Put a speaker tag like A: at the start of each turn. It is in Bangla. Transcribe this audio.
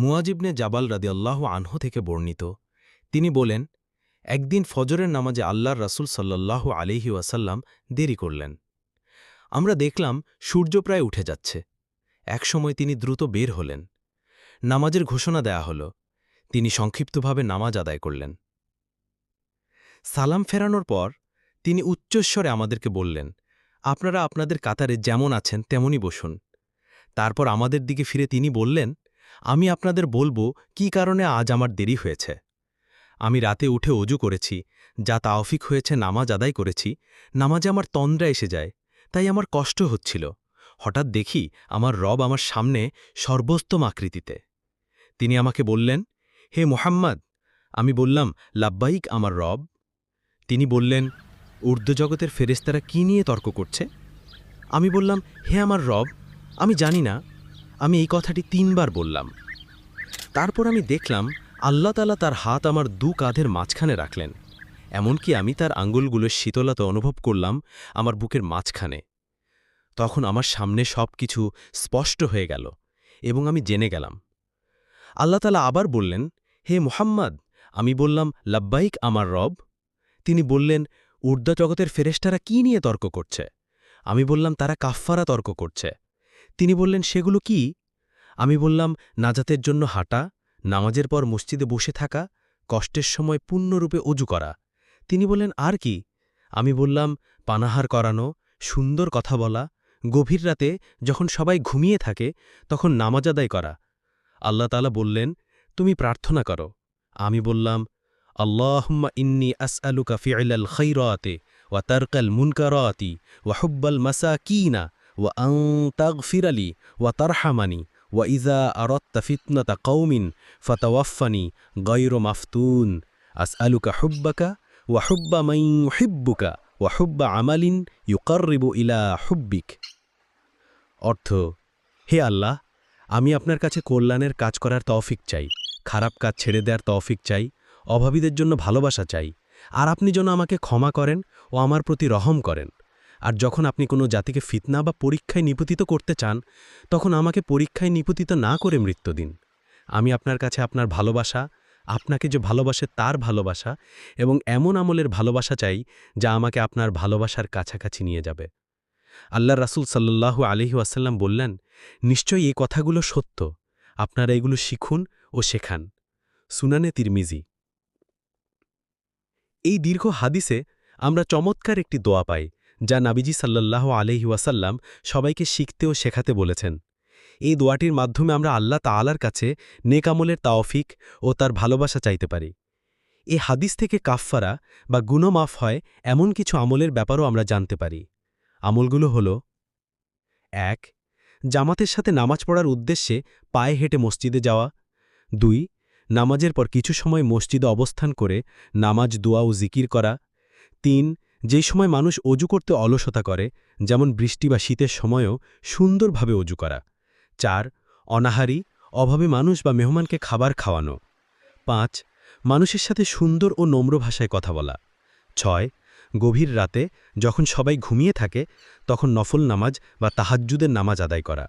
A: মুয়াজিবনে জাবাল রাদিয়াল্লাহ আনহু থেকে বর্ণিত। তিনি বলেন, একদিন ফজরের নামাজে আল্লাহর রাসূল সাল্লাল্লাহু আলাইহি ওয়াসাল্লাম দেরি করলেন। আমরা দেখলাম সূর্য প্রায় উঠে যাচ্ছে। একসময় তিনি দ্রুত বের হলেন। নামাজের ঘোষণা দেয়া হল। তিনি সংক্ষিপ্তভাবে নামাজ আদায় করলেন। সালাম ফেরানোর পর তিনি উচ্চস্বরে আমাদেরকে বললেন, আপনারা আপনাদের কাতারে যেমন আছেন, তেমনই বসুন। তারপর আমাদের দিকে ফিরে তিনি বললেন আমি আপনাদের বলব কি কারণে আজ আমার দেরি হয়েছে। আমি রাতে উঠে অজু করেছি, যা তাওফিক হয়েছে, নামাজ আদায় করেছি। নামাজে আমার তন্দ্রা এসে যায়, তাই আমার কষ্ট হচ্ছিল। হঠাৎ দেখি আমার রব আমার সামনে সর্বোস্তম আকৃতিতে। তিনি আমাকে বললেন, হে মোহাম্মদ, আমি বললাম লাব্বাইক আমার রব। তিনি বললেন ঊর্ধ্বজগতের ফেরেস্তারা কি নিয়ে তর্ক করছে? আমি বললাম, হে আমার রব, আমি জানি না। আমি এই কথাটি তিনবার বললাম। তারপর আমি দেখলাম, আল্লাহ তালা তার হাত আমার দু কাঁধের মাঝখানে রাখলেন। এমনকি আমি তার আঙ্গুলগুলোর শীতলতা অনুভব করলাম আমার বুকের মাঝখানে। তখন আমার সামনে সব কিছু স্পষ্ট হয়ে গেল এবং আমি জেনে গেলাম। আল্লাহ তালা আবার বললেন, হে মোহাম্মদ, আমি বললাম, লাব্বাইক আমার রব। তিনি বললেন, উর্দা জগতের ফেরেস্টারা কি নিয়ে তর্ক করছে? আমি বললাম, তারা কাফফারা তর্ক করছে। তিনি বললেন, সেগুলো কি? আমি বললাম, নাজাতের জন্য হাঁটা, নামাজের পর মসজিদে বসে থাকা, কষ্টের সময় পূর্ণরূপে অজু করা। তিনি বললেন, আর কি? আমি বললাম, পানাহার করানো, সুন্দর কথা বলা, গভীর রাতে যখন সবাই ঘুমিয়ে থাকে, তখন নামাজ আদায় করা। আল্লাহ তালা বললেন, তুমি প্রার্থনা করো। আমি বললাম, আল্লাহম্মা ইন্নি আসআলুকা ফিআলাল খৈরাতে ওয়া তারকাল মুনকারাতি ওয়া হুব্বাল মাসাকিনা ওয়া আং তাগফিরালি ওয়া তারহামানি। ওয়া ইজা আরত্তা ফিতনাতা কৌমিন ফতাওয়াফানি গৈর মাফতুন আসআলুকা হুব্বাকা ওয়া হুব্বা মাই হিব্বুকা ওয়া হুব্বা আমালিন ইউকাররিবু ইলা হুব্বিক অর্থ, হে আল্লাহ, আমি আপনার কাছে কল্যাণের কাজ করার তৌফিক চাই, খারাপ কাজ ছেড়ে দেওয়ার তৌফিক চাই, অভাবীদের জন্য ভালোবাসা চাই, আর আপনি যেন আমাকে ক্ষমা করেন ও আমার প্রতি রহম করেন। আর যখন আপনি কোনো জাতিকে ফিতনা বা পরীক্ষায় নিপতিত করতে চান, তখন আমাকে পরীক্ষায় নিপতিত না করে মৃত্যু দিন। আমি আপনার কাছে আপনার ভালোবাসা, আপনাকে যে ভালোবাসে তার ভালোবাসা এবং এমন আমলের ভালোবাসা চাই যা আমাকে আপনার ভালোবাসার কাছাকাছি নিয়ে যাবে। আল্লাহ রাসুল সাল্লাল্লাহু আলহি আসাল্লাম বললেন, নিশ্চয়ই এই কথাগুলো সত্য। আপনারা এগুলো শিখুন ও শেখান। সুনানে তিরমিজি। এই দীর্ঘ হাদিসে আমরা চমৎকার একটি দোয়া পাই যা নাবিজি সাল্লাল্লাহু আলহি ওয়াসাল্লাম সবাইকে শিখতে ও শেখাতে বলেছেন। এই দোয়াটির মাধ্যমে আমরা আল্লাহ তালার কাছে নেকামলের তাওফিক ও তার ভালোবাসা চাইতে পারি। এ হাদিস থেকে কাফফারা বা গুণমাফ হয় এমন কিছু আমলের ব্যাপারও আমরা জানতে পারি। আমলগুলো হল, এক, জামাতের সাথে নামাজ পড়ার উদ্দেশ্যে পায়ে হেঁটে মসজিদে যাওয়া। দুই, নামাজের পর কিছু সময় মসজিদে অবস্থান করে নামাজ, দোয়া ও জিকির করা। তিন যেই সময় মানুষ অজু করতে অলসতা করে, যেমন বৃষ্টি বা শীতের সময়ও সুন্দরভাবে অজু করা। চার, অনাহারি, অভাবে মানুষ বা মেহমানকে খাবার খাওয়ানো। পাঁচ, মানুষের সাথে সুন্দর ও নম্র ভাষায় কথা বলা। ছয়, গভীর রাতে যখন সবাই ঘুমিয়ে থাকে, তখন নফল নামাজ বা তাহাজ্জুদের নামাজ আদায় করা।